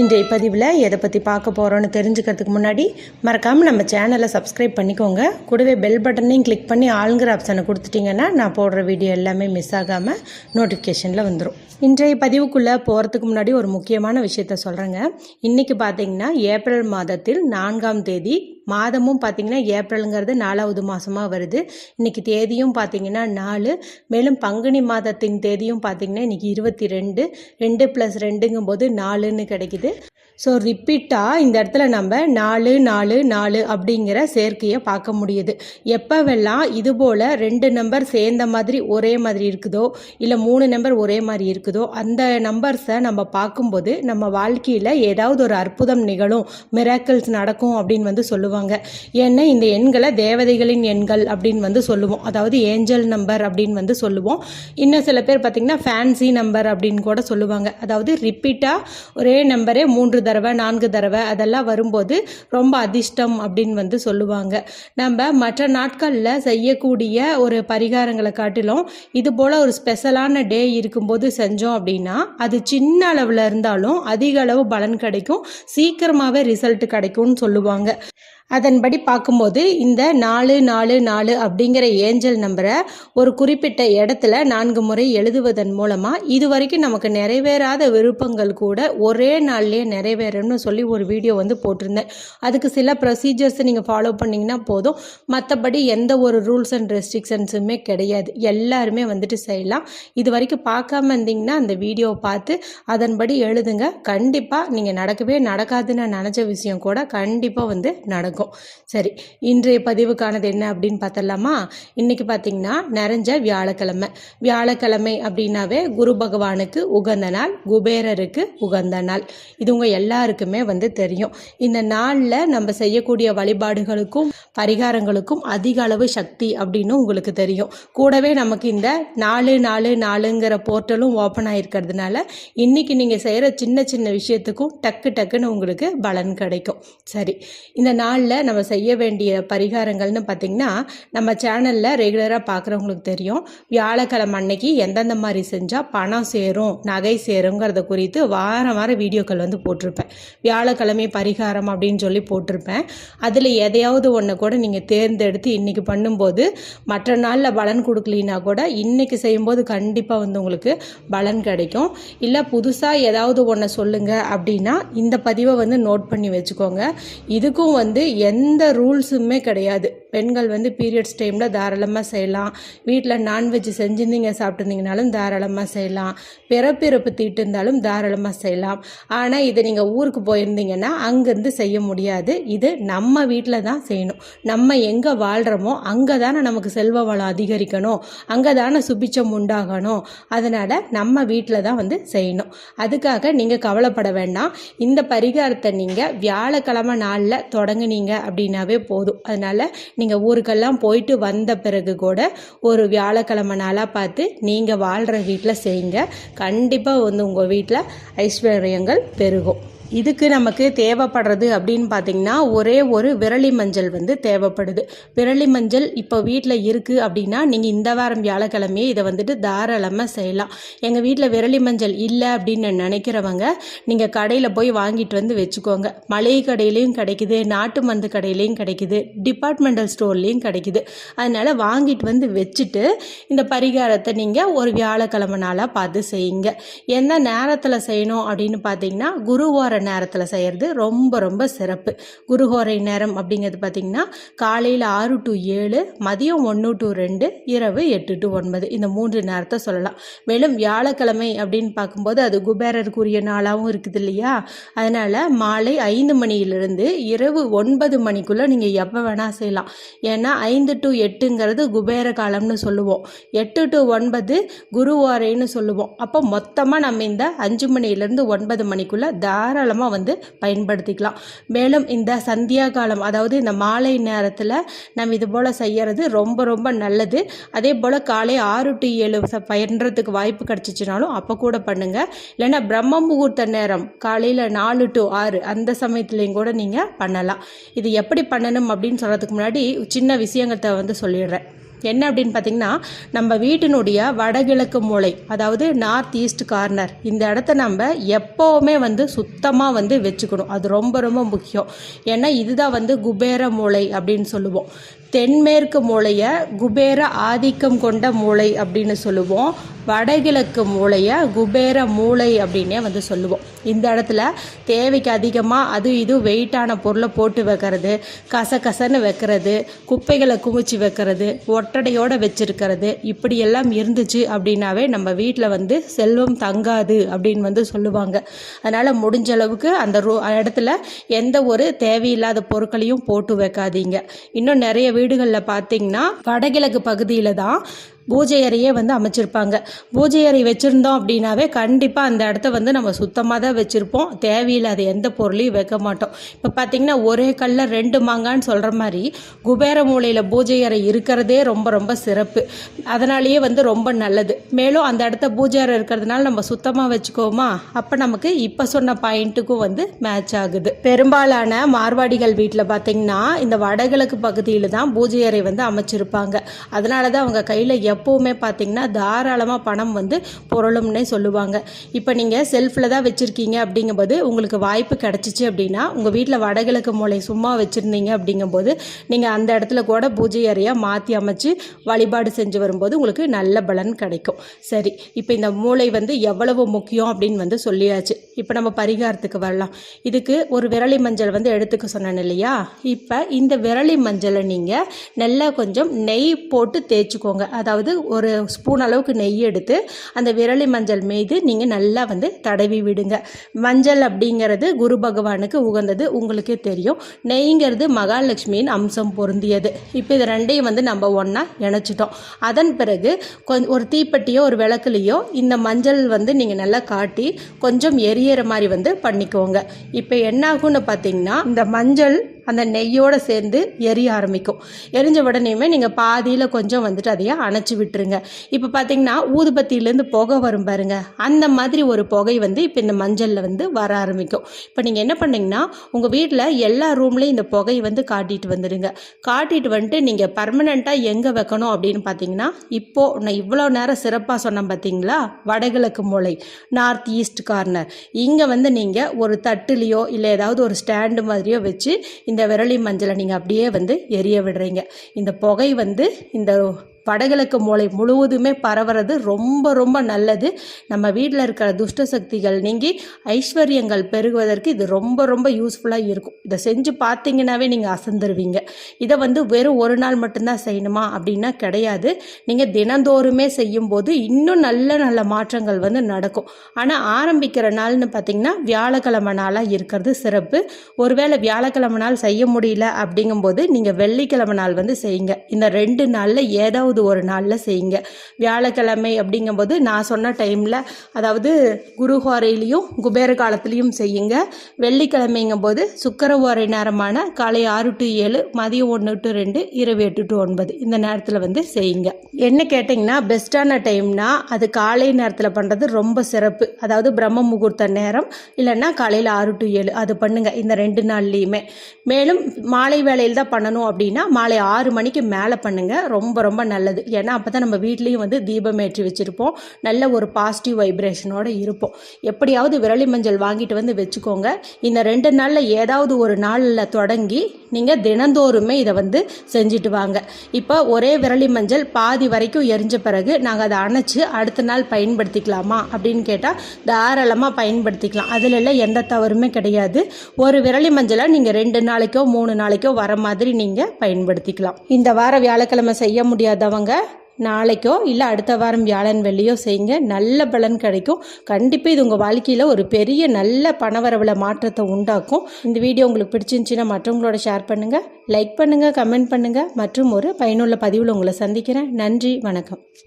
இன்றைய பதிவில் எதை பற்றி பார்க்க போகிறோன்னு தெரிஞ்சுக்கிறதுக்கு முன்னாடி மறக்காமல் நம்ம சேனலை சப்ஸ்கிரைப் பண்ணிக்கோங்க. கூடவே பெல் பட்டனையும் கிளிக் பண்ணி ஆளுங்கிற ஆப்ஷனை கொடுத்துட்டிங்கன்னா நான் போடுற வீடியோ எல்லாமே மிஸ் ஆகாமல் நோட்டிஃபிகேஷனில் வந்துடும் இன்றைய பதிவுக்குள்ளே போகிறதுக்கு முன்னாடி ஒரு முக்கியமான விஷயத்த சொல்கிறேங்க இன்றைக்கி பார்த்தீங்கன்னா ஏப்ரல் மாதத்தில் நான்காம் தேதி மாதமும் பார்த்தீங்கன்னா ஏப்ரலுங்கிறது நாலாவது மாதமாக வருது. இன்றைக்கி தேதியும் பார்த்தீங்கன்னா நாலு மேலும் பங்குனி மாதத்தின் தேதியும் பார்த்தீங்கன்னா இன்றைக்கி இருபத்தி ரெண்டு. ரெண்டு ப்ளஸ் ரெண்டுங்கும்போது நாலுன்னு கிடைக்கிது. கிடையாது ஸோ ரிப்பீட்டாக இந்த இடத்துல நம்ம நாலு நாலு நாலு அப்படிங்கிற சேர்க்கையை பார்க்க முடியுது. எப்போவெல்லாம் இது போல் ரெண்டு நம்பர் சேர்ந்த மாதிரி ஒரே மாதிரி இருக்குதோ இல்லை மூணு நம்பர் ஒரே மாதிரி இருக்குதோ அந்த நம்பர்ஸை நம்ம பார்க்கும்போது நம்ம வாழ்க்கையில் ஏதாவது ஒரு அற்புதம் நிகழும் மிராக்கிள்ஸ் நடக்கும் அப்படின்னு வந்து சொல்லுவாங்க. ஏன்னா இந்த எண்களை தேவதைகளின் எண்கள் அப்படின்னு வந்து சொல்லுவோம். அதாவது ஏஞ்சல் நம்பர் அப்படின்னு வந்து சொல்லுவோம். இன்னும் சில பேர் பார்த்திங்கன்னா ஃபேன்சி நம்பர் அப்படின்னு கூட சொல்லுவாங்க. அதாவது ரிப்பீட்டாக ஒரே நம்பரே மூன்று தடவை நான்கு தடவை அதெல்லாம் வரும்போது ரொம்ப அதிர்ஷ்டம் அப்படின்னு வந்து சொல்லுவாங்க. நம்ம மற்ற நாட்களில் செய்யக்கூடிய ஒரு பரிகாரங்களை காட்டிலும் இது போல் ஒரு ஸ்பெஷலான டே இருக்கும்போது செஞ்சோம் அப்படின்னா அது சின்ன அளவில் இருந்தாலும் அதிக அளவு பலன் கிடைக்கும். சீக்கிரமாகவே ரிசல்ட் கிடைக்கும்னு சொல்லுவாங்க. அதன்படி பார்க்கும்போது இந்த நாலு நாலு நாலு அப்படிங்கிற ஏஞ்சல் நம்பரை ஒரு குறிப்பிட்ட இடத்துல நான்கு முறை எழுதுவதன் மூலமாக இது வரைக்கும் நமக்கு நிறைவேறாத விருப்பங்கள் கூட ஒரே நாள்லேயே நிறைவேறணும்னு சொல்லி ஒரு வீடியோ வந்து போட்டிருந்தேன். அதுக்கு சில ப்ரொசீஜர்ஸ் நீங்கள் ஃபாலோ பண்ணிங்கன்னா போதும். மற்றபடி எந்த ஒரு ரூல்ஸ் அண்ட் ரெஸ்ட்ரிக்ஷன்ஸுமே கிடையாது. எல்லாருமே வந்துட்டு செய்யலாம். இது வரைக்கும் பார்க்காம இருந்தீங்கன்னா அந்த வீடியோவை பார்த்து அதன்படி எழுதுங்க. கண்டிப்பாக நீங்கள் நடக்கவே நடக்காதுன்னு நினச்ச விஷயம் கூட கண்டிப்பாக வந்து நடக்கும். இருக்கும். சரி இன்றைய பதிவுக்கானது என்ன அப்படின்னு பார்த்தலாமா இன்னைக்கு பார்த்தீங்கன்னா நிறைஞ்ச வியாழக்கிழமை. வியாழக்கிழமை அப்படின்னாவே குரு பகவானுக்கு உகந்த நாள் குபேரருக்கு உகந்த நாள். இது உங்கள் எல்லாருக்குமே வந்து தெரியும். இந்த நாளில் நம்ம செய்யக்கூடிய வழிபாடுகளுக்கும் பரிகாரங்களுக்கும் அதிக அளவு சக்தி அப்படின்னு உங்களுக்கு தெரியும். கூடவே நமக்கு இந்த நாலு நாலு நாலுங்கிற போர்ட்டலும் ஓப்பன் ஆகிருக்கிறதுனால இன்னைக்கு நீங்கள் செய்கிற சின்ன சின்ன விஷயத்துக்கும் டக்கு டக்குன்னு உங்களுக்கு பலன் கிடைக்கும். சரி இந்த நாள் நாளில் நம்ம செய்ய வேண்டிய பரிகாரங்கள்னு பார்த்திங்கன்னா நம்ம சேனலில் ரெகுலராக பார்க்குறவங்களுக்கு தெரியும். வியாழக்கிழமை அன்னைக்கு எந்தெந்த மாதிரி செஞ்சால் பணம் சேரும் நகை சேருங்கிறத குறித்து வாரம் வாரம் வீடியோக்கள் வந்து போட்டிருப்பேன். வியாழக்கிழமை பரிகாரம் அப்படின்னு சொல்லி போட்டிருப்பேன். அதில் எதையாவது ஒன்று கூட நீங்கள் தேர்ந்தெடுத்து இன்றைக்கி பண்ணும்போது மற்ற நாளில் பலன் கொடுக்கலினா கூட இன்றைக்கி செய்யும்போது கண்டிப்பாக வந்து உங்களுக்கு பலன் கிடைக்கும். இல்லை புதுசாக ஏதாவது ஒன்று சொல்லுங்கள் அப்படின்னா இந்த பதிவை வந்து நோட் பண்ணி வச்சுக்கோங்க. இதுக்கும் வந்து எந்த ரூல்ஸுமே கிடையாது. பெண்கள் வந்து பீரியட்ஸ் டைமில் தாராளமாக செய்யலாம். வீட்டில் நான்வெஜ் செஞ்சுருந்தீங்க சாப்பிட்டுருந்தீங்கனாலும் தாராளமாக செய்யலாம். பிறப்பிறப்பு தீட்டு இருந்தாலும் தாராளமாக செய்யலாம். ஆனால் இதை நீங்கள் ஊருக்கு போயிருந்தீங்கன்னா அங்கேருந்து செய்ய முடியாது. இது நம்ம வீட்டில் தான் செய்யணும். நம்ம எங்கே வாழ்கிறோமோ அங்கே தானே நமக்கு செல்வ வளம் அதிகரிக்கணும். அங்கே தானே சுபிச்சம் உண்டாகணும். அதனால் நம்ம வீட்டில் தான் வந்து செய்யணும். அதுக்காக நீங்கள் கவலைப்பட வேண்டாம். இந்த பரிகாரத்தை நீங்கள் வியாழக்கிழமை நாளில் தொடங்குனீங்க அப்படின்னாவே போதும். அதனால் நீங்கள் ஊருக்கெல்லாம் போயிட்டு வந்த பிறகு கூட ஒரு வியாழக்கிழமை நாளாக பார்த்து நீங்கள் வாழ்கிற வீட்டில் செய்யுங்க. கண்டிப்பாக வந்து உங்கள் வீட்டில் ஐஸ்வர்யங்கள் பெருகும். இதுக்கு நமக்கு தேவைப்படுறது அப்படின்னு பார்த்தீங்கன்னா ஒரே ஒரு விரலி மஞ்சள் வந்து தேவைப்படுது. விரலி மஞ்சள் இப்போ வீட்டில் இருக்குது அப்படின்னா நீங்கள் இந்த வாரம் வியாழக்கிழமையே இதை வந்துட்டு தாராளமாக செய்யலாம். எங்கள் வீட்டில் விரலி மஞ்சள் இல்லை அப்படின்னு நினைக்கிறவங்க நீங்கள் கடையில் போய் வாங்கிட்டு வந்து வச்சுக்கோங்க. மளிகை கடையிலையும் கிடைக்குது நாட்டு மருந்து கடையிலையும் கிடைக்குது டிபார்ட்மெண்டல் ஸ்டோர்லேயும் கிடைக்குது. அதனால் வாங்கிட்டு வந்து வச்சுட்டு இந்த பரிகாரத்தை நீங்கள் ஒரு வியாழக்கிழமை நாளாக பார்த்து செய்யுங்க. எந்த நேரத்தில் செய்யணும் அப்படின்னு பார்த்தீங்கன்னா குருவார நேரத்தில் செய்கிறது ரொம்ப ரொம்ப சிறப்பு. குருஹோரை நேரம் அப்படிங்கிறது பார்த்திங்கன்னா காலையில் ஆறு டு ஏழு மதியம் ஒன்று டு ரெண்டு இரவு எட்டு டு ஒன்பது. இந்த மூன்று நேரத்தை சொல்லலாம். மேலும் வியாழக்கிழமை அப்படின்னு பார்க்கும்போது அது குபேரருக்குரிய நாளாகவும் இருக்குது இல்லையா? அதனால் மாலை ஐந்து மணியிலிருந்து இரவு ஒன்பது மணிக்குள்ளே நீங்கள் எப்போ வேணால் செய்யலாம். ஏன்னா ஐந்து டு எட்டுங்கிறது குபேர காலம்னு சொல்லுவோம். எட்டு டு ஒன்பது குருவாரைன்னு சொல்லுவோம். அப்போ மொத்தமாக நம்ம இந்த அஞ்சு மணிலேருந்து ஒன்பது மணிக்குள்ளே தாராள தாராளமாக வந்து பயன்படுத்திக்கலாம். மேலும் இந்த சந்தியா காலம் அதாவது இந்த மாலை நேரத்தில் நம்ம இது போல் செய்கிறது ரொம்ப ரொம்ப நல்லது. அதே போல் காலை ஆறு டு ஏழு பயன்றதுக்கு வாய்ப்பு கிடச்சிச்சினாலும் அப்போ கூட பண்ணுங்கள் இல்லைன்னா பிரம்ம முகூர்த்த நேரம் காலையில் நாலு டு ஆறு அந்த சமயத்துலேயும் கூட நீங்கள் பண்ணலாம். இது எப்படி பண்ணணும் அப்படின்னு சொல்கிறதுக்கு முன்னாடி சின்ன விஷயங்கள்ட்ட வந்து சொல்லிடுறேன். என்ன அப்படின்னு பார்த்தீங்கன்னா நம்ம வீட்டினுடைய வடகிழக்கு மூலை அதாவது நார்த் ஈஸ்ட் கார்னர் இந்த இடத்த நம்ம எப்போவுமே வந்து சுத்தமாக வந்து வச்சுக்கணும். அது ரொம்ப ரொம்ப முக்கியம். ஏன்னா இதுதான் வந்து குபேர மூளை அப்படின்னு சொல்லுவோம். தென்மேற்கு மூளையை குபேர ஆதிக்கம் கொண்ட மூளை அப்படின்னு சொல்லுவோம். வடகிழக்கு மூளையை குபேர மூளை அப்படின்னே வந்து சொல்லுவோம். இந்த இடத்துல தேவைக்கு அதிகமாக அது இது வெயிட்டான பொருளை போட்டு வைக்கிறது கசகசன்னு வைக்கிறது குப்பைகளை குமிச்சு வைக்கிறது ஒட்டடையோடு வச்சிருக்கிறது. இப்படியெல்லாம் இருந்துச்சு அப்படின்னாவே நம்ம வீட்டில் வந்து செல்வம் தங்காது அப்படின்னு வந்து சொல்லுவாங்க. அதனால் முடிஞ்ச அளவுக்கு அந்த ரூ இடத்துல எந்த ஒரு தேவையில்லாத பொருட்களையும் போட்டு வைக்காதீங்க. இன்னும் நிறைய வீடுகளில் பார்த்தீங்கன்னா வடகிழக்கு பகுதியில் தான் பூஜை அறையே வந்து அமைச்சிருப்பாங்க. பூஜை அறை வச்சுருந்தோம் அப்படின்னாவே கண்டிப்பாக அந்த இடத்த வந்து நம்ம சுத்தமாக தான் வச்சுருப்போம். தேவையில்லாத எந்த பொருளையும் வைக்க மாட்டோம். இப்போ பார்த்திங்கன்னா ஒரே கல்லில் ரெண்டு மாங்கான்னு சொல்கிற மாதிரி குபேர மூலையில் பூஜை அறை இருக்கிறதே ரொம்ப ரொம்ப சிறப்பு. அதனாலேயே வந்து ரொம்ப நல்லது. மேலும் அந்த இடத்த பூஜை அறை இருக்கிறதுனால நம்ம சுத்தமாக வச்சுக்கோமா அப்போ நமக்கு இப்போ சொன்ன பாயிண்ட்டுக்கும் வந்து மேட்ச் ஆகுது. பெரும்பாலான மார்வாடிகள் வீட்டில் பார்த்திங்கன்னா இந்த வடகிழக்கு பகுதியில் தான் பூஜை அறை வந்து அமைச்சிருப்பாங்க. அதனால தான் அவங்க கையில் எப்போவுமே பார்த்தீங்கன்னா தாராளமாக பணம் வந்து பொருளும்னே சொல்லுவாங்க. இப்போ நீங்கள் செல்ஃபில் தான் வச்சுருக்கீங்க அப்படிங்கும்போது உங்களுக்கு வாய்ப்பு கிடச்சிச்சு அப்படின்னா உங்கள் வீட்டில் வடகிழக்கு மூளை சும்மா வச்சுருந்தீங்க அப்படிங்கும்போது நீங்கள் அந்த இடத்துல கூட பூஜை அறையாக மாற்றி அமைச்சு வழிபாடு செஞ்சு வரும்போது உங்களுக்கு நல்ல பலன் கிடைக்கும். சரி இப்போ இந்த மூளை வந்து எவ்வளவு முக்கியம் அப்படின்னு வந்து சொல்லியாச்சு. இப்போ நம்ம பரிகாரத்துக்கு வரலாம். இதுக்கு ஒரு விரலி மஞ்சள் வந்து எடுத்துக்க சொன்னேன் இல்லையா? இப்போ இந்த விரலி மஞ்சளை நீங்கள் நல்லா கொஞ்சம் நெய் போட்டு தேய்ச்சிக்கோங்க. அதாவது அதாவது ஒரு ஸ்பூன் அளவுக்கு நெய் எடுத்து அந்த விரலி மஞ்சள் மீது நீங்கள் நல்லா வந்து தடவி விடுங்க. மஞ்சள் அப்படிங்கிறது குரு பகவானுக்கு உகந்தது உங்களுக்கே தெரியும். நெய்ங்கிறது மகாலட்சுமியின் அம்சம் பொருந்தியது. இப்போ இது ரெண்டையும் வந்து நம்ம ஒன்றா இணைச்சிட்டோம். அதன் பிறகு கொஞ்சம் ஒரு தீப்பெட்டியோ ஒரு விளக்குலையோ இந்த மஞ்சள் வந்து நீங்கள் நல்லா காட்டி கொஞ்சம் எரியற மாதிரி வந்து பண்ணிக்கோங்க. இப்போ என்னாகும்னு பார்த்தீங்கன்னா இந்த மஞ்சள் அந்த நெய்யோடு சேர்ந்து எரிய ஆரம்பிக்கும். எரிஞ்ச உடனேயுமே நீங்கள் பாதியில் கொஞ்சம் வந்துட்டு அதையே அணைச்சி விட்டுருங்க. இப்போ பார்த்தீங்கன்னா ஊதுபத்தியிலேருந்து புகை வரும் பாருங்க. அந்த மாதிரி ஒரு புகை வந்து இப்போ இந்த மஞ்சளில் வந்து வர ஆரம்பிக்கும். இப்போ நீங்கள் என்ன பண்ணீங்கன்னா உங்கள் வீட்டில் எல்லா ரூம்லேயும் இந்த புகையை வந்து காட்டிட்டு வந்துடுங்க காட்டிட்டு வந்துட்டு நீங்கள் பர்மனெண்ட்டாக எங்கே வைக்கணும் அப்படின்னு பார்த்தீங்கன்னா இப்போது நான் இவ்வளோ நேரம் சிறப்பாக சொன்னேன் பார்த்தீங்களா வடகிழக்கு மூளை நார்த் ஈஸ்ட் கார்னர் இங்கே வந்து நீங்கள் ஒரு தட்டுலேயோ இல்லை ஏதாவது ஒரு ஸ்டாண்டு மாதிரியோ வச்சு இந்த இந்த விரலி மஞ்சளை நீங்கள் அப்படியே வந்து எரிய விடுறீங்க. இந்த புகை வந்து இந்த வடகிழக்கு மூளை முழுவதுமே பரவுறது ரொம்ப ரொம்ப நல்லது. நம்ம வீட்டில் இருக்கிற துஷ்ட சக்திகள் நீங்கி ஐஸ்வர்யங்கள் பெருகுவதற்கு இது ரொம்ப ரொம்ப யூஸ்ஃபுல்லாக இருக்கும். இதை செஞ்சு பார்த்தீங்கன்னாவே நீங்கள் அசந்துருவீங்க. இதை வந்து வெறும் ஒரு நாள் மட்டும்தான் செய்யணுமா? அப்படின்னா கிடையாது. நீங்கள் தினந்தோறுமே செய்யும்போது இன்னும் நல்ல நல்ல மாற்றங்கள் வந்து நடக்கும். ஆனால் ஆரம்பிக்கிற நாள்னு பார்த்தீங்கன்னா வியாழக்கிழமை நாளாக இருக்கிறது சிறப்பு. ஒருவேளை வியாழக்கிழமை நாள் செய்ய முடியல அப்படிங்கும்போது நீங்கள் வெள்ளிக்கிழமை நாள் வந்து செய்யுங்க. இந்த ரெண்டு நாளில் ஏதாவது ஏதாவது ஒரு நாளில் செய்யுங்க. வியாழக்கிழமை அப்படிங்கும்போது நான் சொன்ன டைமில் அதாவது குருஹோரையிலையும் குபேர காலத்துலேயும் செய்யுங்க. வெள்ளிக்கிழமைங்கும் போது சுக்கரவோரை நேரமான காலை ஆறு டு ஏழு மதியம் ஒன்று டு ரெண்டு இரவு எட்டு டு ஒன்பது இந்த நேரத்தில் வந்து செய்யுங்க. என்ன கேட்டிங்கன்னா பெஸ்ட்டான டைம்னா அது காலை நேரத்தில் பண்ணுறது ரொம்ப சிறப்பு. அதாவது பிரம்ம முகூர்த்த நேரம் இல்லைன்னா காலையில் ஆறு டு ஏழு அது பண்ணுங்கள் இந்த ரெண்டு நாள்லேயுமே. மேலும் மாலை வேலையில் தான் பண்ணணும் அப்படின்னா மாலை ஆறு மணிக்கு மேலே பண்ணுங்கள் ரொம்ப ரொம்ப நல்ல நல்லது. ஏன்னா அப்போ தான் நம்ம வீட்லேயும் வந்து தீபம் ஏற்றி வச்சுருப்போம். நல்ல ஒரு பாசிட்டிவ் வைப்ரேஷனோடு இருப்போம். எப்படியாவது விரலி மஞ்சள் வாங்கிட்டு வந்து வச்சுக்கோங்க. இந்த ரெண்டு நாளில் ஏதாவது ஒரு நாளில் தொடங்கி நீங்கள் தினந்தோறுமே இதை வந்து செஞ்சுட்டு வாங்க. இப்போ ஒரே விரலி மஞ்சள் பாதி வரைக்கும் எரிஞ்ச பிறகு நாங்கள் அதை அணைச்சி அடுத்த நாள் பயன்படுத்திக்கலாமா அப்படின்னு கேட்டால் தாராளமாக பயன்படுத்திக்கலாம். அதில் எல்லாம் எந்த தவறுமே கிடையாது. ஒரு விரலி மஞ்சளை நீங்கள் ரெண்டு நாளைக்கோ மூணு நாளைக்கோ வர மாதிரி நீங்கள் பயன்படுத்திக்கலாம். இந்த வார வியாழக்கிழமை செய்ய முடியாதவங்க செய்கிறவங்க நாளைக்கோ இல்லை அடுத்த வாரம் வியாழன் வெள்ளியோ செய்யுங்க நல்ல பலன் கிடைக்கும். கண்டிப்பாக இது உங்கள் வாழ்க்கையில் ஒரு பெரிய நல்ல பணவரவில் மாற்றத்தை உண்டாக்கும். இந்த வீடியோ உங்களுக்கு பிடிச்சிருந்துச்சின்னா மற்றவங்களோட ஷேர் பண்ணுங்கள் லைக் பண்ணுங்கள் கமெண்ட் பண்ணுங்கள் மற்றும் ஒரு பயனுள்ள பதிவில் உங்களை சந்திக்கிறேன். நன்றி வணக்கம்.